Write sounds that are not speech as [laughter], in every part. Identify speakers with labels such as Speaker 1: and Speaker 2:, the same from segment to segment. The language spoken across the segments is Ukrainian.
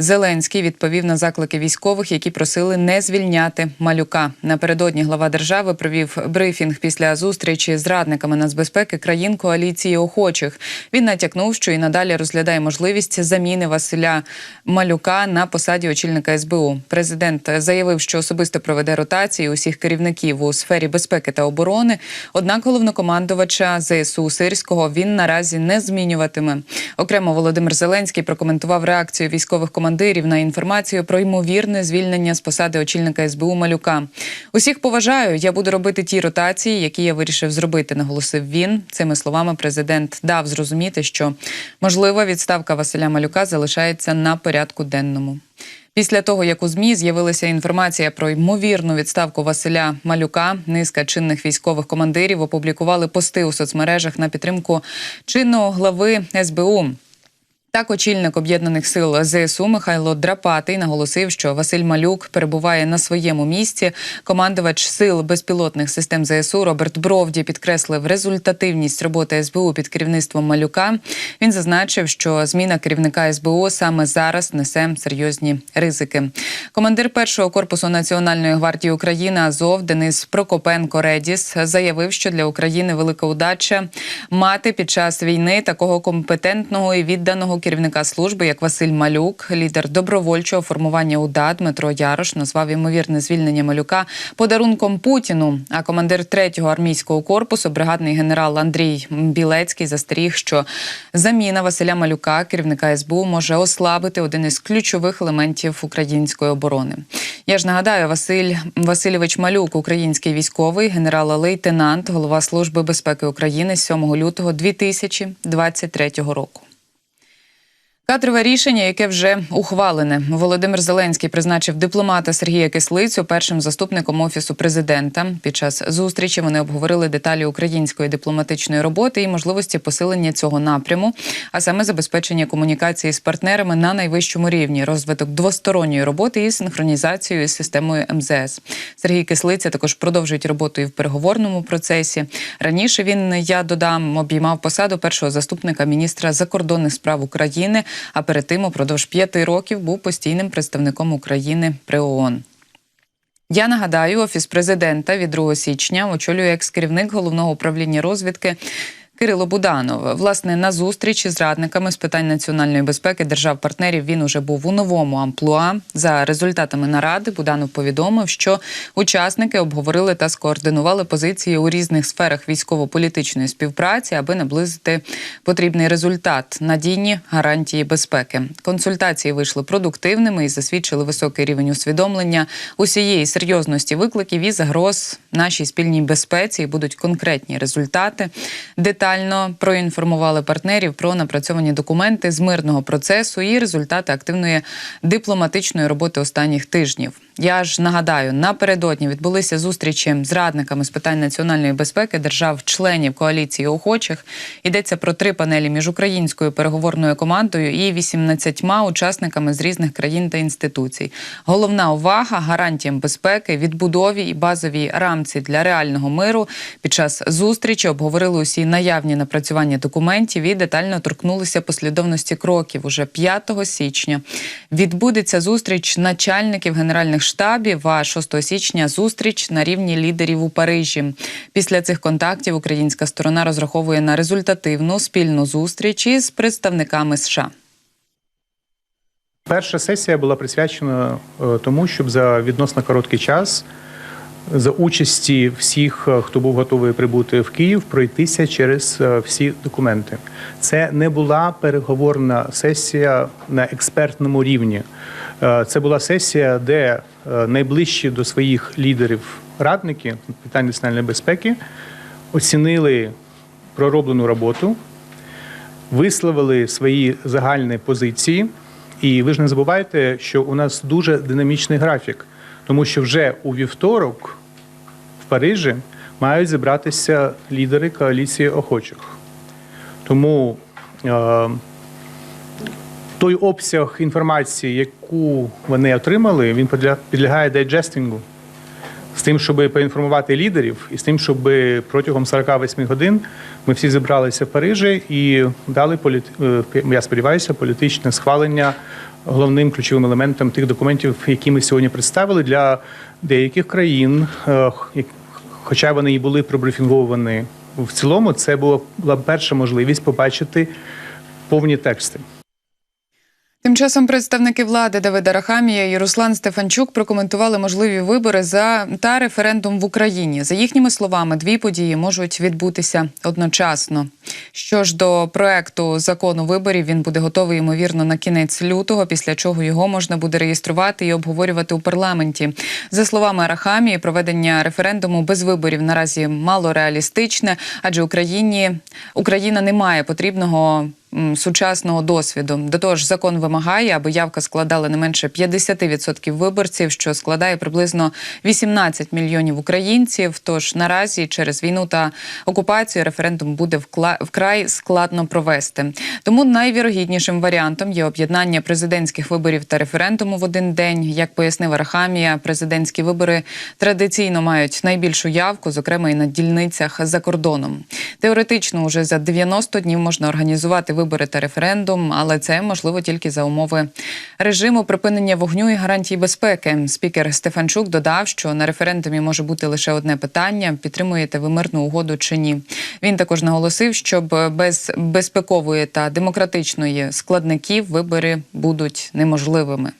Speaker 1: Зеленський відповів на заклики військових, які просили не звільняти малюка. Напередодні глава держави провів брифінг після зустрічі з радниками нацбезпеки країн коаліції охочих. Він натякнув, що і надалі розглядає можливість заміни Василя Малюка на посаді очільника СБУ. Президент заявив, що особисто проведе ротації усіх керівників у сфері безпеки та оборони. Однак головнокомандувача ЗСУ Сирського він наразі не змінюватиме. Окремо Володимир Зеленський прокоментував реакцію військових командирів на інформацію про ймовірне звільнення з посади очільника СБУ Малюка. Усіх поважаю. Я буду робити ті ротації, які я вирішив зробити. Наголосив він. Цими словами президент дав зрозуміти, що можлива відставка Василя Малюка залишається на порядку денному. Після того, як у змі з'явилася інформація про ймовірну відставку Василя Малюка, низка чинних військових командирів опублікували пости у соцмережах на підтримку чинного глави СБУ. Так, очільник об'єднаних сил ЗСУ Михайло Драпатий наголосив, що Василь Малюк перебуває на своєму місці. Командувач сил безпілотних систем ЗСУ Роберт Бровді підкреслив результативність роботи СБУ під керівництвом Малюка. Він зазначив, що зміна керівника СБУ саме зараз несе серйозні ризики. Командир першого корпусу Національної гвардії України Азов Денис Прокопенко Редіс заявив, що для України велика удача мати під час війни такого компетентного і відданого керівника служби, як Василь Малюк, лідер добровольчого формування УДА Дмитро Ярош назвав ймовірне звільнення Малюка подарунком Путіну. А командир третього армійського корпусу, бригадний генерал Андрій Білецький, застеріг, що заміна Василя Малюка, керівника СБУ, може ослабити один із ключових елементів української оборони. Я ж нагадаю, Василь Васильович Малюк, український військовий, генерал-лейтенант, голова служби безпеки України з 7 лютого 2023 року. Кадрове рішення, яке вже ухвалене, Володимир Зеленський призначив дипломата Сергія Кислицю першим заступником офісу президента. Під час зустрічі вони обговорили деталі української дипломатичної роботи і можливості посилення цього напряму, а саме забезпечення комунікації з партнерами на найвищому рівні, розвиток двосторонньої роботи і синхронізацією із системою МЗС. Сергій Кислиця також продовжують роботу і в переговорному процесі. Раніше він я додам обіймав посаду першого заступника міністра закордонних справ України а перед тим упродовж п'яти років був постійним представником України при ООН. Я нагадаю, офіс президента від 2 січня очолює екс-керівник головного управління розвідки. Кирило Буданов, власне, на зустрічі з радниками з питань національної безпеки держав-партнерів він уже був у новому амплуа. За результатами наради Буданов повідомив, що учасники обговорили та скоординували позиції у різних сферах військово-політичної співпраці, аби наблизити потрібний результат надійні гарантії безпеки. Консультації вийшли продуктивними і засвідчили високий рівень усвідомлення усієї серйозності викликів і загроз нашій спільній безпеці. І будуть конкретні результати. Детально проінформували партнерів про напрацьовані документи з мирного процесу і результати активної дипломатичної роботи останніх тижнів. Я ж нагадаю, напередодні відбулися зустрічі з радниками з питань національної безпеки держав-членів коаліції охочих. Йдеться про три панелі між українською переговорною командою і 18 учасниками з різних країн та інституцій. Головна увага гарантіям безпеки, відбудові і базовій рамці для реального миру. Під час зустрічі обговорили усі наявні напрацювання документів і детально торкнулися послідовності кроків. Уже 5 січня відбудеться зустріч начальників генеральних штабів. А 6 січня зустріч на рівні лідерів у Парижі. Після цих контактів українська сторона розраховує на результативну спільну зустріч із представниками США.
Speaker 2: Перша сесія була присвячена е, тому, щоб за відносно короткий час за участі всіх, е, хто був готовий прибути в Київ, пройтися через е, всі документи. Це не була переговорна сесія на експертному рівні. Е, Це була сесія, де найближчі до своїх лідерів радники питань національної безпеки оцінили пророблену роботу, висловили свої загальні позиції. І ви ж не забувайте, що у нас дуже динамічний графік, тому що вже у вівторок Парижі мають зібратися лідери коаліції охочих. Тому е, той обсяг інформації, яку вони отримали, він підля- підлягає дайджестингу. з тим, щоб поінформувати лідерів, і з тим, щоб протягом 48 годин ми всі зібралися в Парижі і дали політ... е, я сподіваюся, політичне схвалення головним ключовим елементом тих документів, які ми сьогодні представили для деяких країн, е, хоча вони і були пробрифінговані в цілому, це була, перша можливість побачити повні тексти.
Speaker 1: Тим часом представники влади Давида Рахамія і Руслан Стефанчук прокоментували можливі вибори за та референдум в Україні. За їхніми словами, дві події можуть відбутися одночасно. Що ж до проекту закону виборів, він буде готовий ймовірно на кінець лютого, після чого його можна буде реєструвати і обговорювати у парламенті. За словами Рахамії, проведення референдуму без виборів наразі мало реалістичне, адже Україні Україна не має потрібного сучасного досвіду. До того ж, закон вимагає, аби явка складала не менше 50% виборців, що складає приблизно 18 мільйонів українців. Тож наразі через війну та окупацію референдум буде вкрай складно провести. Тому найвірогіднішим варіантом є об'єднання президентських виборів та референдуму в один день. Як пояснив Арахамія, президентські вибори традиційно мають найбільшу явку, зокрема і на дільницях за кордоном. Теоретично, уже за 90 днів можна організувати вибори та референдум, але це можливо тільки за умови режиму припинення вогню і гарантій безпеки. Спікер Стефанчук додав, що на референдумі може бути лише одне питання: підтримуєте ви мирну угоду чи ні. Він також наголосив, щоб без безпекової та демократичної складників вибори будуть неможливими.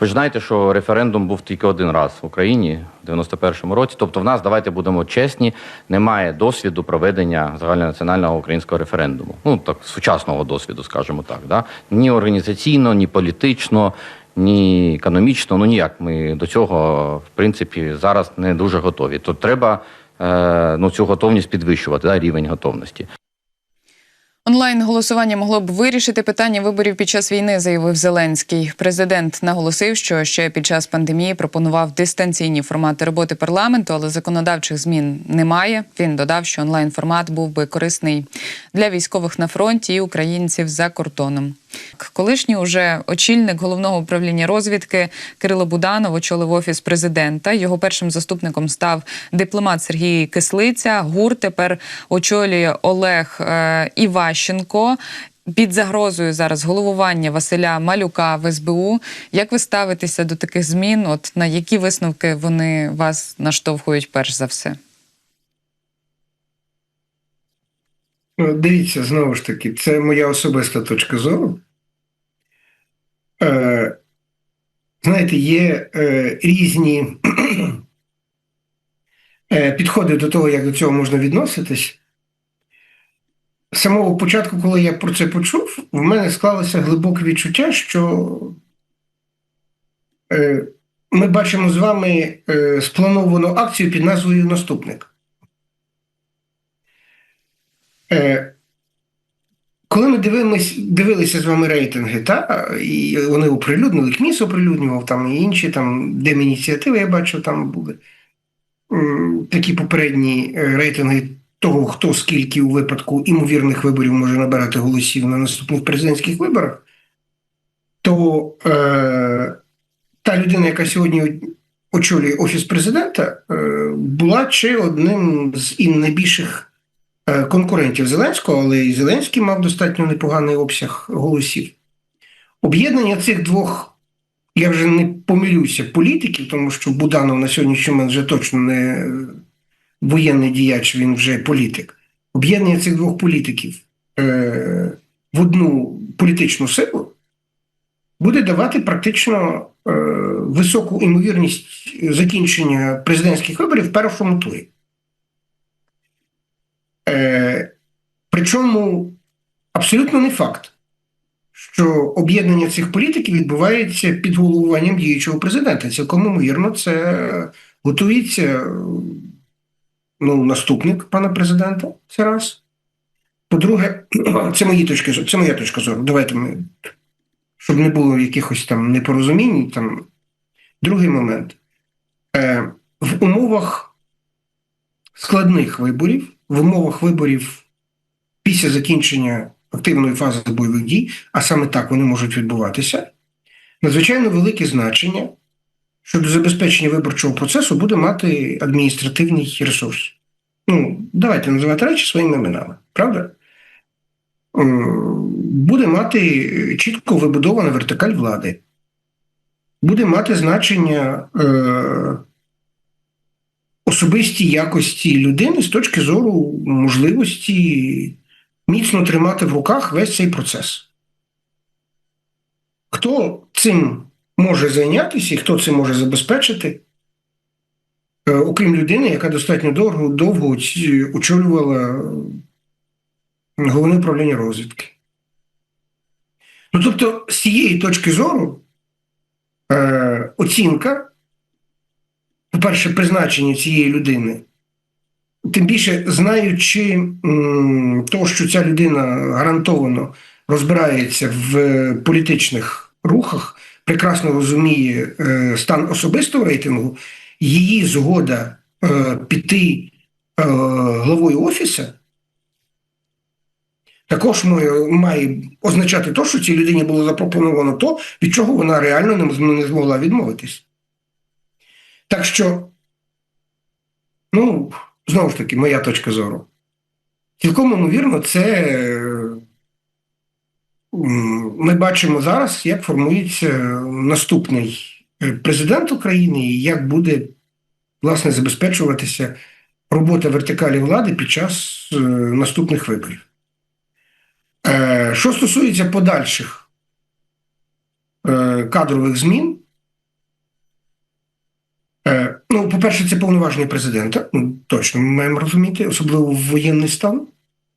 Speaker 3: Ви ж знаєте, що референдум був тільки один раз в Україні в 91-му році. Тобто, в нас давайте будемо чесні, немає досвіду проведення загальнонаціонального українського референдуму. Ну так сучасного досвіду, скажімо так. Да? Ні організаційно, ні політично, ні економічно. Ну ніяк ми до цього, в принципі, зараз не дуже готові. То треба е, ну, цю готовність підвищувати, да, рівень готовності.
Speaker 1: Онлайн голосування могло б вирішити питання виборів під час війни, заявив Зеленський. Президент наголосив, що ще під час пандемії пропонував дистанційні формати роботи парламенту, але законодавчих змін немає. Він додав, що онлайн формат був би корисний для військових на фронті і українців за кордоном. Колишній уже очільник головного управління розвідки Кирило Буданов очолив офіс президента. Його першим заступником став дипломат Сергій Кислиця. ГУР тепер очолює Олег е, Іващенко. Під загрозою зараз головування Василя Малюка в СБУ. Як ви ставитеся до таких змін? От на які висновки вони вас наштовхують перш за все?
Speaker 4: Дивіться, знову ж таки, це моя особиста точка зору. Е, знаєте, є е, різні [clears throat] е, підходи до того, як до цього можна відноситись. З самого початку, коли я про це почув, в мене склалося глибоке відчуття, що е, ми бачимо з вами е, сплановану акцію під назвою Наступник. Е, коли ми дивимось, дивилися з вами рейтинги, та, і вони оприлюднили, КМІС оприлюднював, там і інші там демініціативи, я бачив, там були такі попередні е, рейтинги того, хто скільки у випадку імовірних виборів може набирати голосів на наступних президентських виборах, то е, та людина, яка сьогодні очолює офіс президента, е, була ще одним з найбільших конкурентів Зеленського, але і Зеленський мав достатньо непоганий обсяг голосів. Об'єднання цих двох, я вже не помилюся, політиків, тому що Буданов на сьогоднішній момент вже точно не воєнний діяч, він вже політик. Об'єднання цих двох політиків е, в одну політичну силу буде давати практично е, високу імовірність закінчення президентських виборів в першому турі. Е, причому абсолютно не факт, що об'єднання цих політиків відбувається під головуванням діючого президента. Цілком ймовірно, це готується ну, наступник пана президента. Це раз. По-друге, [clears throat] це мої точки зору. Це моя точка зору. Давайте ми, щоб не було якихось там непорозумінь. Там. Другий момент. Е, в умовах складних виборів, в умовах виборів після закінчення активної фази бойових дій, а саме так вони можуть відбуватися, надзвичайно велике значення, що до забезпечення виборчого процесу буде мати адміністративний ресурс. Ну, давайте називати речі своїми іменами, правда? Буде мати е, чітко вибудована вертикаль влади, буде мати значення е, особисті якості людини з точки зору можливості міцно тримати в руках весь цей процес. Хто цим може зайнятися і хто цим може забезпечити, е, окрім людини, яка достатньо довго, довго очолювала головне управління розвідки. Ну, тобто, з цієї точки зору, е, оцінка, по-перше, призначення цієї людини, тим більше знаючи м, то, що ця людина гарантовано розбирається в політичних рухах, прекрасно розуміє е, стан особистого рейтингу, її згода е, піти е, главою офісу також має, означати те, що цій людині було запропоновано то, від чого вона реально не змогла відмовитись. Так що, ну, знову ж таки, моя точка зору. Цілком ймовірно, це ми бачимо зараз, як формується наступний е, президент України і як буде власне забезпечуватися робота вертикалі влади під час е, наступних виборів. Е, Що стосується подальших кадрових змін, ну, по-перше, це повноваження президента. Ну, точно ми маємо розуміти, особливо в воєнний стан,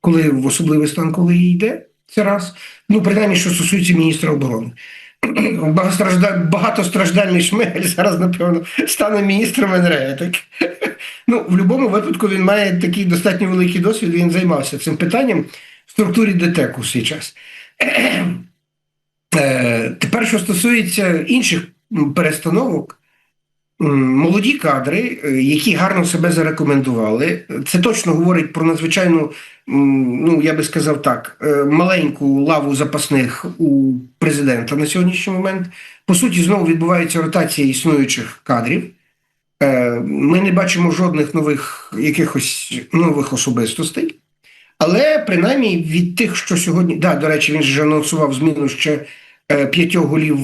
Speaker 4: коли в особливий стан, коли йде, це раз. Ну, принаймні, що стосується міністра оборони. [clears throat] Багатостражда- Багатостраждальний Шмель зараз, напевно, стане міністром енергетики. [laughs] Ну, в будь-якому випадку він має такий достатньо великий досвід, він займався цим питанням в структурі ДТЕКу в свій час. [clears throat] Е, Тепер, що стосується інших перестановок, молоді кадри, е, які гарно себе зарекомендували, це точно говорить про надзвичайну, ну я би сказав так, е, маленьку лаву запасних у президента на сьогоднішній момент. По суті, знову відбувається ротація існуючих кадрів. Е, Ми не бачимо жодних нових якихось нових особистостей. Але принаймні від тих, що сьогодні, да, до речі, він ж анонсував зміну ще п'ятьох голів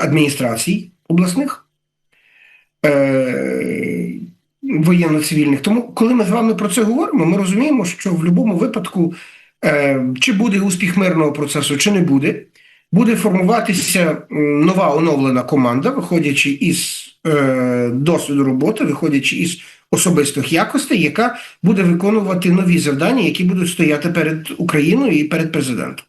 Speaker 4: адміністрацій обласних воєнно-цивільних. Тому, коли ми з вами про це говоримо, ми розуміємо, що в будь-якому випадку, е, чи буде успіх мирного процесу, чи не буде, буде формуватися нова оновлена команда, виходячи із е, досвіду роботи, виходячи із особистих якостей, яка буде виконувати нові завдання, які будуть стояти перед Україною і перед президентом.